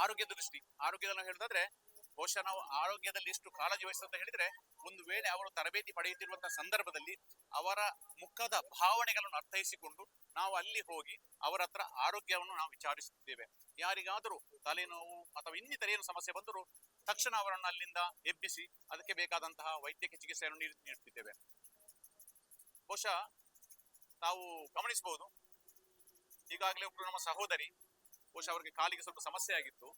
ಆರೋಗ್ಯದ ದೃಷ್ಟಿ. ಆರೋಗ್ಯದಲ್ಲಿ ಹೇಳೋದಾದ್ರೆ ಬಹುಶಃ ನಾವು ಆರೋಗ್ಯದಲ್ಲಿ ಎಷ್ಟು ಕಾಳಜಿ ಅಂತ ಹೇಳಿದ್ರೆ, ಒಂದು ವೇಳೆ ಅವರು ತರಬೇತಿ ಪಡೆಯುತ್ತಿರುವಂತಹ ಸಂದರ್ಭದಲ್ಲಿ ಅವರ ಮುಖದ ಭಾವನೆಗಳನ್ನು ಅರ್ಥೈಸಿಕೊಂಡು ನಾವು ಅಲ್ಲಿ ಹೋಗಿ ಅವರ ಹತ್ರ ಆರೋಗ್ಯವನ್ನು ನಾವು ವಿಚಾರಿಸುತ್ತಿದ್ದೇವೆ. ಯಾರಿಗಾದರೂ ತಲೆನೋವು ಅಥವಾ ಇನ್ನಿತರ ಏನು ಸಮಸ್ಯೆ ಬಂದರೂ ತಕ್ಷಣ ಅವರನ್ನು ಅಲ್ಲಿಂದ ಎಬ್ಬಿಸಿ ಅದಕ್ಕೆ ಬೇಕಾದಂತಹ ವೈದ್ಯಕೀಯ ಚಿಕಿತ್ಸೆಯನ್ನು ನೀಡ್- ನೀಡುತ್ತಿದ್ದೇವೆ. ಬಹುಶಃ ತಾವು ಗಮನಿಸಬಹುದು, ಈಗಾಗಲೇ ಒಬ್ಬರು ನಮ್ಮ ಸಹೋದರಿ ಬಹುಶಃ ಅವರಿಗೆ ಕಾಲಿಗೆ ಸ್ವಲ್ಪ ಸಮಸ್ಯೆ ಆಗಿತ್ತು.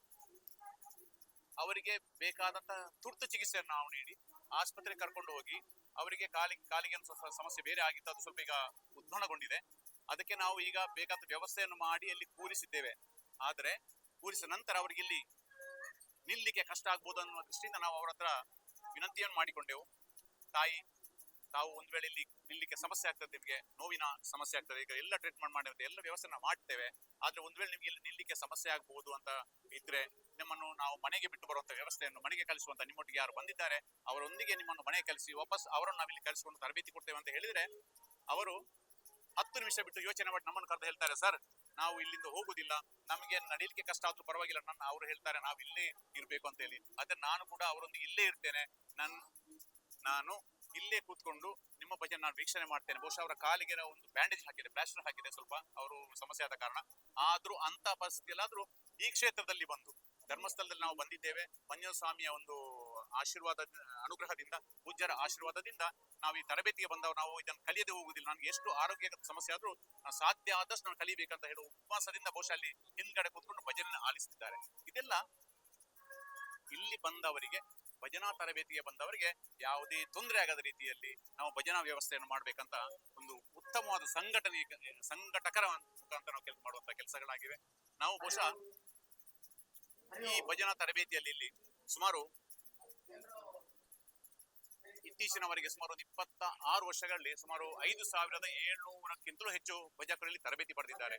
ಅವರಿಗೆ ಬೇಕಾದಂತಹ ತುರ್ತು ಚಿಕಿತ್ಸೆಯನ್ನು ನಾವು ನೀಡಿ, ಆಸ್ಪತ್ರೆಗೆ ಕರ್ಕೊಂಡು ಹೋಗಿ, ಅವರಿಗೆ ಕಾಲಿಗೆ ಕಾಲಿಗೆ ಸಮಸ್ಯೆ ಬೇರೆ ಆಗಿತ್ತು, ಅದು ಸ್ವಲ್ಪ ಈಗ ಉದ್ಭವನಗೊಂಡಿದೆ ಅದಕ್ಕೆ ನಾವು ಈಗ ಬೇಕಾದ ವ್ಯವಸ್ಥೆಯನ್ನು ಮಾಡಿ ಅಲ್ಲಿ ಕೂರಿಸಿದ್ದೇವೆ. ಆದರೆ ಕೂರಿಸಿದ ನಂತರ ಅವರಿಗೆ ಇಲ್ಲಿ ನಿಲ್ಲಿಕ್ಕೆ ಕಷ್ಟ ಆಗ್ಬೋದು ಅನ್ನುವ ದೃಷ್ಟಿಯಿಂದ ನಾವು ಅವರ ಹತ್ರ ವಿನಂತಿಯನ್ನು ಮಾಡಿಕೊಂಡೆವು. ತಾಯಿ ತಾವು ಒಂದ್ ವೇಳೆ ಇಲ್ಲಿ ನಿಲ್ಲಿಕ್ಕೆ ಸಮಸ್ಯೆ ಆಗ್ತದೆ, ನಿಮಗೆ ನೋವಿನ ಸಮಸ್ಯೆ ಆಗ್ತದೆ. ಈಗ ಎಲ್ಲ ಟ್ರೀಟ್ಮೆಂಟ್ ಮಾಡಿ ಎಲ್ಲ ವ್ಯವಸ್ಥೆ ನಾವು ಮಾಡ್ತೇವೆ. ಆದ್ರೆ ಒಂದ್ ವೇಳೆ ನಿಮಗೆ ಇಲ್ಲಿ ನಿಲ್ಲಿಕ್ಕೆ ಸಮಸ್ಯೆ ಆಗಬಹುದು ಅಂತ ಇದ್ರೆ ನಿಮ್ಮನ್ನು ನಾವು ಮನೆಗೆ ಬಿಟ್ಟು ಬರುವಂತ ವ್ಯವಸ್ಥೆಯನ್ನು ಮನೆಗೆ ಕಲಿಸುವಂತ ನಿಮ್ಮೊಟ್ಟಿಗೆ ಯಾರು ಬಂದಿದ್ದಾರೆ, ಅವರೊಂದಿಗೆ ನಿಮ್ಮನ್ನು ಮನೆಗೆ ಕಲಿಸಿ ವಾಪಸ್ ಅವರನ್ನು ನಾವಿಲ್ಲಿ ಕಲಿಸಿಕೊಂಡು ತರಬೇತಿ ಕೊಡ್ತೇವೆ ಅಂತ ಹೇಳಿದ್ರೆ ಅವರು ಹತ್ತು ನಿಮಿಷ ಬಿಟ್ಟು ಯೋಚನೆ ಮಾಡಿ ನಮ್ಮನ್ನು ಕರೆದು ಹೇಳ್ತಾರೆ, ಸರ್, ನಾವು ಇಲ್ಲಿಂದ ಹೋಗುದಿಲ್ಲ. ನಮಗೆ ನಡೀಲಿಕ್ಕೆ ಕಷ್ಟ ಆದ್ರೂ ಪರವಾಗಿಲ್ಲ. ನನ್ನ, ಅವರು ಹೇಳ್ತಾರೆ ನಾವು ಇಲ್ಲೇ ಇರಬೇಕು ಅಂತ ಹೇಳಿ. ಆದ್ರೆ ನಾನು ಕೂಡ ಅವರೊಂದಿಗೆ ಇಲ್ಲೇ ಇರ್ತೇನೆ. ನನ್, ನಾನು ಇಲ್ಲೇ ಕೂತ್ಕೊಂಡು ನಿಮ್ಮ ಬಗ್ಗೆ ನಾನು ವೀಕ್ಷಣೆ ಮಾಡ್ತೇನೆ. ಬಹುಶಃ ಅವರ ಕಾಲಿಗೆ ಒಂದು ಬ್ಯಾಂಡೇಜ್ ಹಾಕಿದೆ ಪ್ಲಾಸ್ಟರ್ ಹಾಕಿದೆ, ಸ್ವಲ್ಪ ಅವರು ಸಮಸ್ಯೆ ಆದ ಕಾರಣ. ಆದ್ರೂ ಅಂತ ಪರಿಸ್ಥಿತಿಯಲ್ಲಾದ್ರೂ ಈ ಕ್ಷೇತ್ರದಲ್ಲಿ ಬಂದು, ಧರ್ಮಸ್ಥಳದಲ್ಲಿ ನಾವು ಬಂದಿದ್ದೇವೆ. ಮಂಜುನಾಥ ಸ್ವಾಮಿಯ ಒಂದು ಆಶೀರ್ವಾದ, ಅನುಗ್ರಹದಿಂದ, ಪೂಜ್ಯರ ಆಶೀರ್ವಾದದಿಂದ ನಾವು ಈ ತರಬೇತಿಗೆ ಬಂದವರು. ನಾವು ಇದನ್ನು ಕಲಿಯದೆ ಹೋಗುವುದಿಲ್ಲ. ನನಗೆ ಎಷ್ಟು ಆರೋಗ್ಯದ ಸಮಸ್ಯೆ ಆದ್ರೂ ಸಾಧ್ಯ ಆದಷ್ಟು ನಾನು ಕಲಿಬೇಕಂತ ಹೇಳುವ ಉಪವಾಸದಿಂದ ಬಹುಶಃ ಅಲ್ಲಿ ಹಿಂದ್ಗಡೆ ಕೂತ್ಕೊಂಡು ಭಜನೆ ಆಲಿಸುತ್ತಿದ್ದಾರೆ ಇದೆಲ್ಲ ಇಲ್ಲಿ ಬಂದವರಿಗೆ ಭಜನಾ ತರಬೇತಿಗೆ ಬಂದವರಿಗೆ ಯಾವುದೇ ತೊಂದರೆ ಆಗದ ರೀತಿಯಲ್ಲಿ ನಾವು ಭಜನಾ ವ್ಯವಸ್ಥೆಯನ್ನು ಮಾಡಬೇಕಂತ ಒಂದು ಉತ್ತಮವಾದ ಸಂಘಟನೆ, ಸಂಘಟಕರ ಮುಖಾಂತರ ನಾವು ಕೆಲಸ ಮಾಡುವಂತ ಕೆಲಸಗಳಾಗಿವೆ. ನಾವು ಬಹುಶಃ ಈ ಭಜನಾ ತರಬೇತಿಯಲ್ಲಿ ಇಲ್ಲಿ ಸುಮಾರು ಇತ್ತೀಚಿನವರೆಗೆ ಸುಮಾರು ಒಂದು ಇಪ್ಪತ್ತ ಆರು ವರ್ಷಗಳಲ್ಲಿ ಸುಮಾರು ಐದು ಸಾವಿರದ ಏಳ್ನೂರಕ್ಕಿಂತಲೂ ಹೆಚ್ಚು ಭಜಕರಲ್ಲಿ ತರಬೇತಿ ಪಡೆದಿದ್ದಾರೆ.